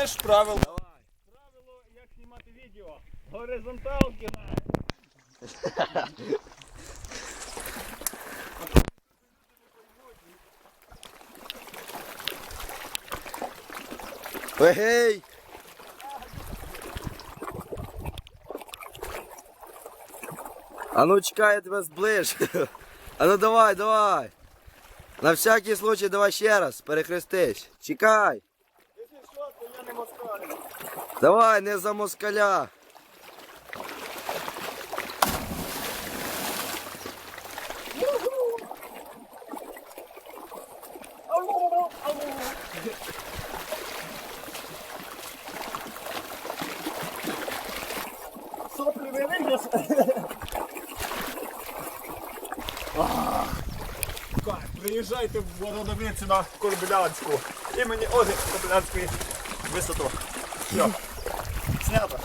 помниш правила? Правило, як знімати відео. Горизонталки. Егей! А ну чекай, я тебе зближ. А ну давай, давай. На всякий случай давай ще раз, перехрестись. Чекай. Давай, не за москаля. Соплі не виграш. Приїжджайте в Городовицю на Корбілянську. Імені Ози Корбілянської висоту. Все. Снято.